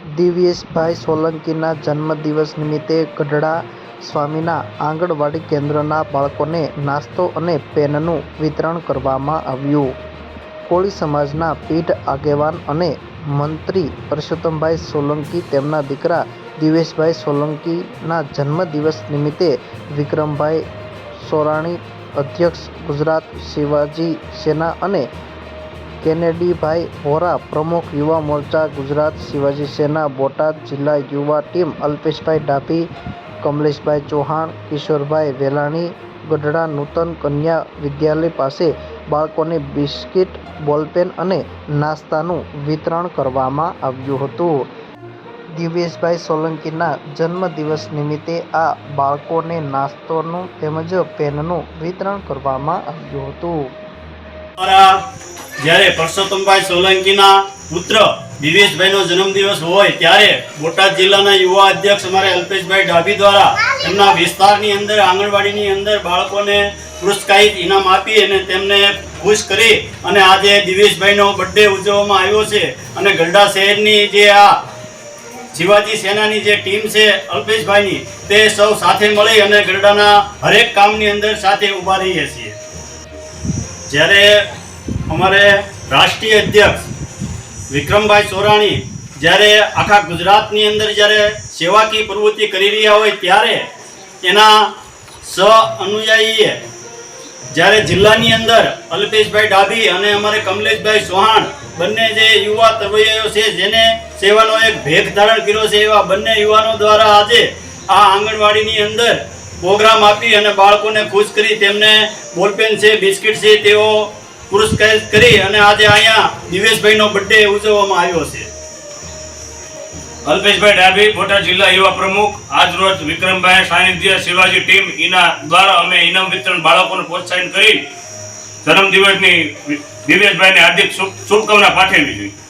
દિવ્યેશભાઈ સોલંકીના જન્મદિવસ નિમિત્તે ગઢડા સ્વામીના આંગણવાડી કેન્દ્રના બાળકોને નાસ્તો અને પેનનું વિતરણ કરવામાં આવ્યું. કોળી સમાજના પીઢ આગેવાન અને મંત્રી પરસોત્તમભાઈ સોલંકી તેમના દીકરા દિવેશભાઈ સોલંકીના જન્મદિવસ નિમિત્તે વિક્રમભાઈ સોરાણી, અધ્યક્ષ ગુજરાત શિવાજી સેના અને કેનેડીભાઈ વોરા પ્રમુખ યુવા મોરચા, ગુજરાત શિવાજી સેના, બોટાદ જિલ્લા યુવા ટીમ, અલ્પેશભાઈ ડાભી, કમલેશભાઈ ચૌહાણ, કિશોરભાઈ વેલાણી, ગઢડા નૂતન કન્યા વિદ્યાલય પાસે બાળકોને બિસ્કિટ, બોલપેન અને નાસ્તાનું વિતરણ કરવામાં આવ્યું હતું. દિવ્યેશભાઈ સોલંકીના જન્મદિવસ નિમિત્તે આ બાળકોને નાસ્તોનું તેમજ પેનનું વિતરણ કરવામાં આવ્યું હતું. જ્યારે પરસોત્તમભાઈ સોલંકીના પુત્ર દિવેશભાઈનો જન્મદિવસ હોય ત્યારે બોટાદ જિલ્લાના યુવા અધ્યક્ષ અમારે અલ્પેશભાઈ ડાભી દ્વારા એમના વિસ્તારની અંદર, આંગણવાડીની અંદર બાળકોને પુરસ્કારિત ઇનામ આપી અને તેમને ખુશ કરી અને આજે દિવેશભાઈનો બર્થડે ઉજવવામાં આવ્યો છે. અને ગરડા શહેરની જે આ શિવાજી સેનાની જે ટીમ છે અલ્પેશભાઈની, તે સૌ સાથે મળી અને ગરડાના હરેક કામની અંદર સાથે ઊભા રહીએ છીએ. જ્યારે અમારે રાષ્ટ્રીય અધ્યક્ષ વિક્રમભાઈ સોરાણી જ્યારે આખા ગુજરાતની અંદર જ્યારે સેવાકીય પ્રવૃત્તિ કરી રહ્યા હોય ત્યારે એના સ અનુયાયીએ જ્યારે જિલ્લાની અંદર અલ્પેશભાઈ ડાભી અને અમારે કમલેશભાઈ ચૌહાણ બંને જે યુવા તરવૈયાઓ છે, જેને સેવાનો એક ભેગ ધારણ કર્યો છે, એવા બંને યુવાનો દ્વારા આજે આ આંગણવાડીની અંદર પ્રોગ્રામ આપી અને બાળકોને ખુશ કરી તેમને બોલપેન છે, બિસ્કિટ છે, તેઓ પુરસ્કૃત કરી અને આજે અહીંયા દિવેશભાઈનો બર્થડે ઉજવવામાં આવ્યો છે. અલ્પેશભાઈ ડાભી, બોટાદ જિલ્લા યુવા પ્રમુખ. આજ રોજ વિક્રમભાઈ સાનિધ્ય શિવાજી ટીમ ઇના દ્વારા અમે ઇનામ વિતરણ બાળકોને પ્રોત્સાહન કરી જન્મદિવસની દિવેશભાઈને હાર્દિક શુભ- શુભકામના પાઠવી છે